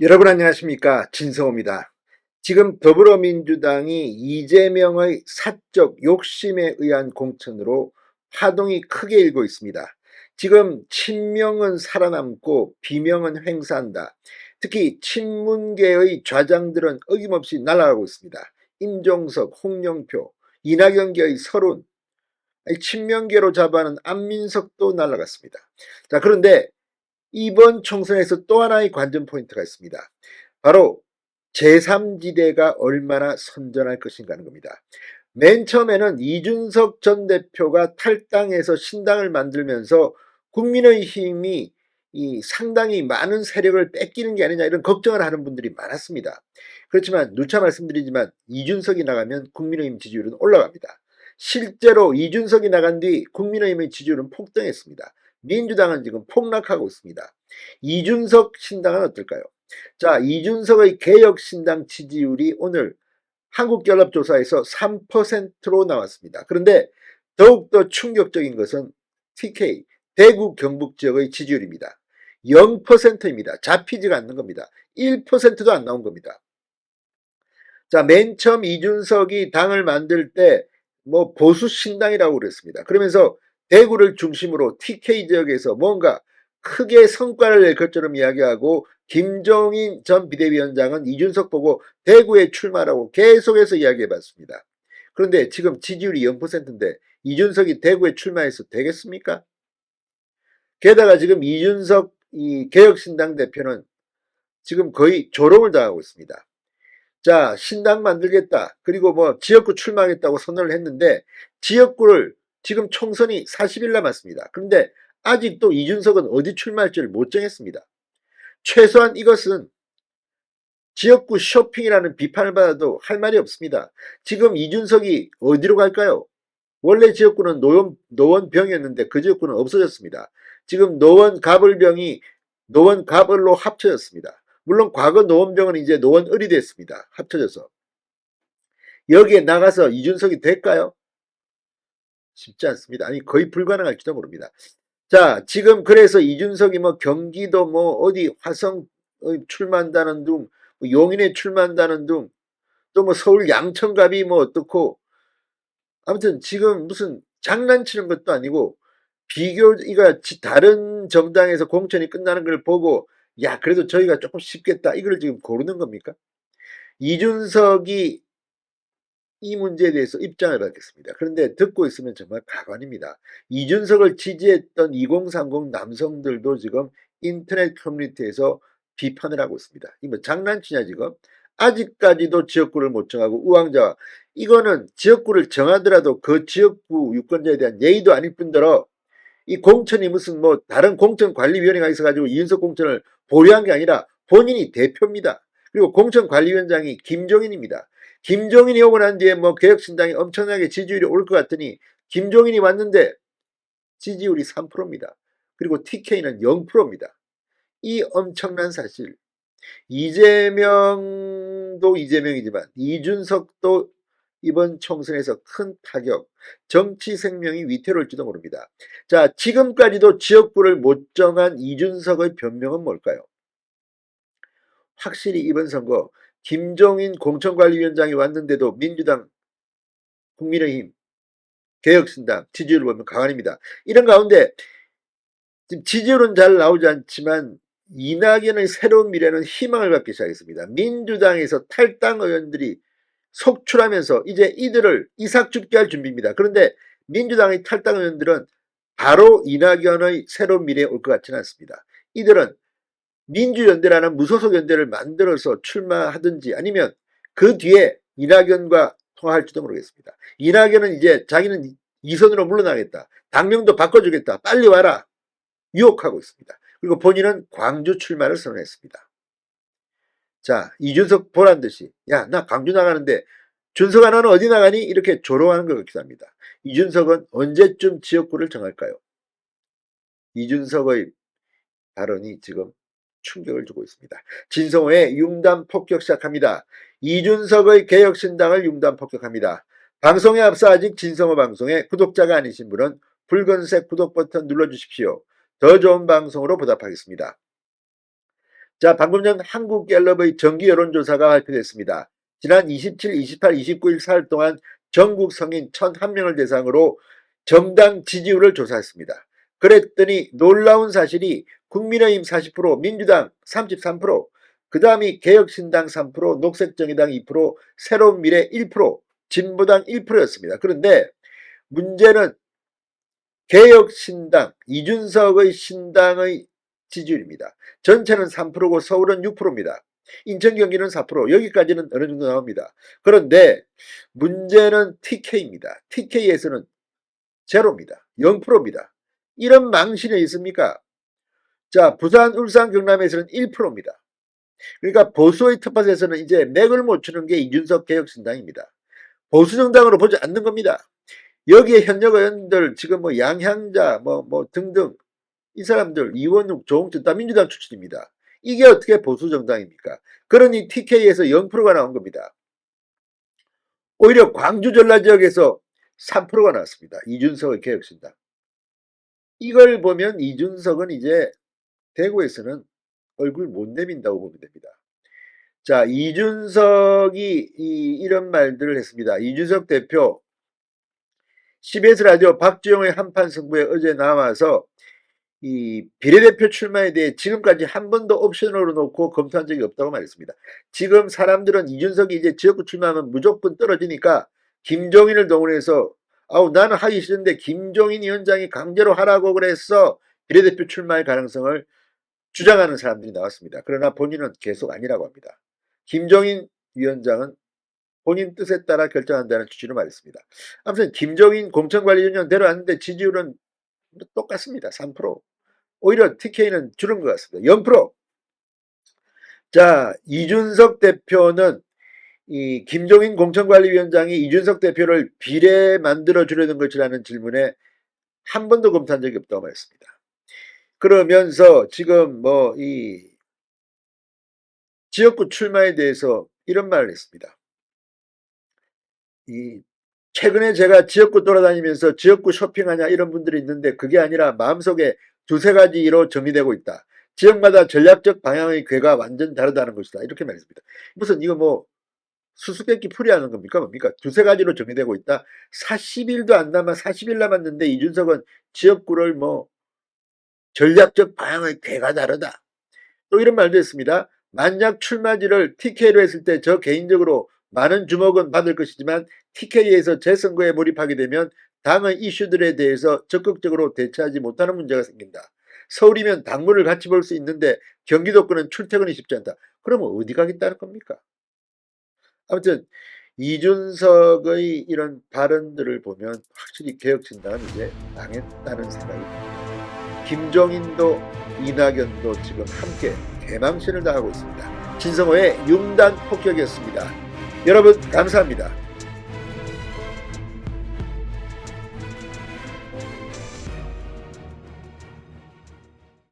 여러분 안녕하십니까 진성호입니다. 지금 더불어민주당이 이재명의 사적 욕심에 의한 공천으로 파동이 크게 일고 있습니다. 지금 친명은 살아남고 비명은 횡사한다. 특히 친문계의 좌장들은 어김없이 날아가고 있습니다. 임종석, 홍영표, 이낙연계의 서론, 친명계로 잡아는 안민석도 날아갔습니다. 자 그런데 이번 총선에서 또 하나의 관전 포인트가 있습니다. 바로 제3지대가 얼마나 선전할 것인가 하는 겁니다. 맨 처음에는 이준석 전 대표가 탈당해서 신당을 만들면서 국민의힘이 이 상당히 많은 세력을 뺏기는 게 아니냐 이런 걱정을 하는 분들이 많았습니다. 그렇지만 누차 말씀드리지만 이준석이 나가면 국민의힘 지지율은 올라갑니다. 실제로 이준석이 나간 뒤 국민의힘의 지지율은 폭등했습니다. 민주당은 지금 폭락하고 있습니다. 이준석 신당은 어떨까요? 자, 이준석의 개혁신당 지지율이 오늘 한국갤럽조사에서 3%로 나왔습니다. 그런데 더욱더 충격적인 것은 TK, 대구 경북 지역의 지지율입니다. 0%입니다. 잡히지가 않는 겁니다. 1%도 안 나온 겁니다. 자, 맨 처음 이준석이 당을 만들 때 뭐 보수 신당이라고 그랬습니다. 그러면서 대구를 중심으로 TK 지역에서 뭔가 크게 성과를 낼 것처럼 이야기하고 김종인 전 비대위원장은 이준석 보고 대구에 출마라고 계속해서 이야기해봤습니다. 그런데 지금 지지율이 0%인데 이준석이 대구에 출마해서 되겠습니까? 게다가 지금 이준석 이 개혁신당 대표는 지금 거의 조롱을 당하고 있습니다. 자, 신당 만들겠다. 그리고 뭐 지역구 출마하겠다고 선언을 했는데 지역구를 지금 총선이 40일 남았습니다. 그런데 아직도 이준석은 어디 출마할지를 못 정했습니다. 최소한 이것은 지역구 쇼핑이라는 비판을 받아도 할 말이 없습니다. 지금 이준석이 어디로 갈까요? 원래 지역구는 노원, 노원병이었는데 그 지역구는 없어졌습니다. 지금 노원 가불병이 노원 가불로 합쳐졌습니다. 물론 과거 노원병은 이제 노원을이 됐습니다. 합쳐져서. 여기에 나가서 이준석이 될까요? 쉽지 않습니다. 아니 거의 불가능할지도 모릅니다. 자 지금 그래서 이준석이 뭐 경기도 뭐 어디 화성 출마한다는 둥뭐 용인에 출마한다는 둥 또 뭐 서울 양천갑이 뭐 어떻고 아무튼 지금 무슨 장난치는 것도 아니고 비교 이가 다른 정당에서 공천이 끝나는 걸 보고 야 그래도 저희가 조금 쉽겠다 이걸 지금 고르는 겁니까? 이준석이 이 문제에 대해서 입장을 밝혔습니다. 그런데 듣고 있으면 정말 가관입니다. 이준석을 지지했던 2030 남성들도 지금 인터넷 커뮤니티에서 비판을 하고 있습니다. 이뭐 장난치냐 지금? 아직까지도 지역구를 못 정하고 우왕좌 이거는 지역구를 정하더라도 그 지역구 유권자에 대한 예의도 아닐 뿐더러 이 공천이 무슨 뭐 다른 공천관리위원회가 있어가지고 이준석 공천을 보류한 게 아니라 본인이 대표입니다. 그리고 공천관리위원장이 김종인입니다. 김종인이 오고 난 뒤에 뭐 개혁신당이 엄청나게 지지율이 올 것 같더니 김종인이 왔는데 지지율이 3%입니다. 그리고 TK는 0%입니다. 이 엄청난 사실. 이재명도 이재명이지만 이준석도 이번 총선에서 큰 타격, 정치 생명이 위태로울지도 모릅니다. 자, 지금까지도 지역구를 못 정한 이준석의 변명은 뭘까요? 확실히 이번 선거 김종인 공천관리위원장이 왔는데도 민주당, 국민의힘, 개혁신당 지지율을 보면 강한입니다. 이런 가운데 지금 지지율은 잘 나오지 않지만 이낙연의 새로운 미래는 희망을 갖기 시작했습니다. 민주당에서 탈당 의원들이 속출하면서 이제 이들을 이삭 죽게 할 준비입니다. 그런데 민주당의 탈당 의원들은 바로 이낙연의 새로운 미래에 올 것 같지는 않습니다. 이들은 민주연대라는 무소속 연대를 만들어서 출마하든지 아니면 그 뒤에 이낙연과 통화할지도 모르겠습니다. 이낙연은 이제 자기는 이선으로 물러나겠다. 당명도 바꿔주겠다. 빨리 와라. 유혹하고 있습니다. 그리고 본인은 광주 출마를 선언했습니다. 자, 이준석 보란 듯이 야, 나 광주 나가는데 준석아 너는 어디 나가니? 이렇게 조롱하는 것 같기도 합니다. 이준석은 언제쯤 지역구를 정할까요? 이준석의 발언이 지금 충격을 주고 있습니다. 진성호의 융단 폭격 시작합니다. 이준석의 개혁신당을 융단 폭격합니다. 방송에 앞서 아직 진성호 방송에 구독자가 아니신 분은 붉은색 구독 버튼 눌러주십시오. 더 좋은 방송으로 보답하겠습니다. 자, 방금 전 한국갤럽의 정기 여론조사가 발표됐습니다. 지난 27, 28, 29일 사흘 동안 전국 성인 1,001명을 대상으로 정당 지지율을 조사했습니다. 그랬더니 놀라운 사실이 국민의힘 40%, 민주당 33%, 그 다음이 개혁신당 3%, 녹색정의당 2%, 새로운 미래 1%, 진보당 1%였습니다. 그런데 문제는 개혁신당, 이준석의 신당의 지지율입니다. 전체는 3%고 서울은 6%입니다. 인천 경기는 4% 여기까지는 어느 정도 나옵니다. 그런데 문제는 TK입니다. TK에서는 제로입니다. 0%입니다. 이런 망신이 있습니까? 자, 부산, 울산, 경남에서는 1%입니다. 그러니까 보수의 텃밭에서는 이제 맥을 못 추는 게 이준석 개혁신당입니다. 보수 정당으로 보지 않는 겁니다. 여기에 현역 의원들 지금 뭐 양향자 뭐뭐 등등 이 사람들 이원욱, 조홍천 다 민주당 출신입니다. 이게 어떻게 보수 정당입니까? 그러니 TK에서 0%가 나온 겁니다. 오히려 광주 전라 지역에서 3%가 나왔습니다. 이준석의 개혁신당. 이걸 보면 이준석은 이제 대구에서는 얼굴 못 내민다고 보면 됩니다. 자, 이준석이 이, 이런 말들을 했습니다. 이준석 대표 CBS 라디오 박주영의 한판 승부에 어제 나와서 이 비례대표 출마에 대해 지금까지 한 번도 옵션으로 놓고 검토한 적이 없다고 말했습니다. 지금 사람들은 이준석이 이제 지역구 출마하면 무조건 떨어지니까 김종인을 동원해서 아우 나는 하기 싫은데 김종인 위원장이 강제로 하라고 그랬어 비례대표 출마할 가능성을 주장하는 사람들이 나왔습니다. 그러나 본인은 계속 아니라고 합니다. 김종인 위원장은 본인 뜻에 따라 결정한다는 취지로 말했습니다. 아무튼 김종인 공천관리위원장 데려왔는데 지지율은 똑같습니다. 3%. 오히려 TK는 줄은 것 같습니다. 0%. 자, 이준석 대표는 이 김종인 공천관리위원장이 이준석 대표를 비례 만들어 주려는 것이라는 질문에 한 번도 검토한 적이 없다고 말했습니다. 그러면서 지금 뭐 이 지역구 출마에 대해서 이런 말을 했습니다. 이 최근에 제가 지역구 돌아다니면서 지역구 쇼핑하냐 이런 분들이 있는데 그게 아니라 마음속에 두세 가지로 정리되고 있다. 지역마다 전략적 방향의 궤가 완전 다르다는 것이다. 이렇게 말했습니다. 무슨 이거 뭐 수수께끼 풀이하는 겁니까? 뭡니까? 두세 가지로 정리되고 있다. 40일도 안 남아 40일 남았는데 이준석은 지역구를 뭐 전략적 방향의 궤가 다르다. 또 이런 말도 했습니다. 만약 출마지를 TK로 했을 때 저 개인적으로 많은 주목은 받을 것이지만 TK에서 재선거에 몰입하게 되면 당의 이슈들에 대해서 적극적으로 대처하지 못하는 문제가 생긴다. 서울이면 당문을 같이 볼 수 있는데 경기도권은 출퇴근이 쉽지 않다. 그러면 어디 가겠다는 겁니까? 아무튼 이준석의 이런 발언들을 보면 확실히 개혁신당은 이제 망했다는 생각이 듭니다. 김종인도 이낙연도 지금 함께 대망신을 당하고 있습니다. 진성호의 융단 폭격이었습니다. 여러분 감사합니다.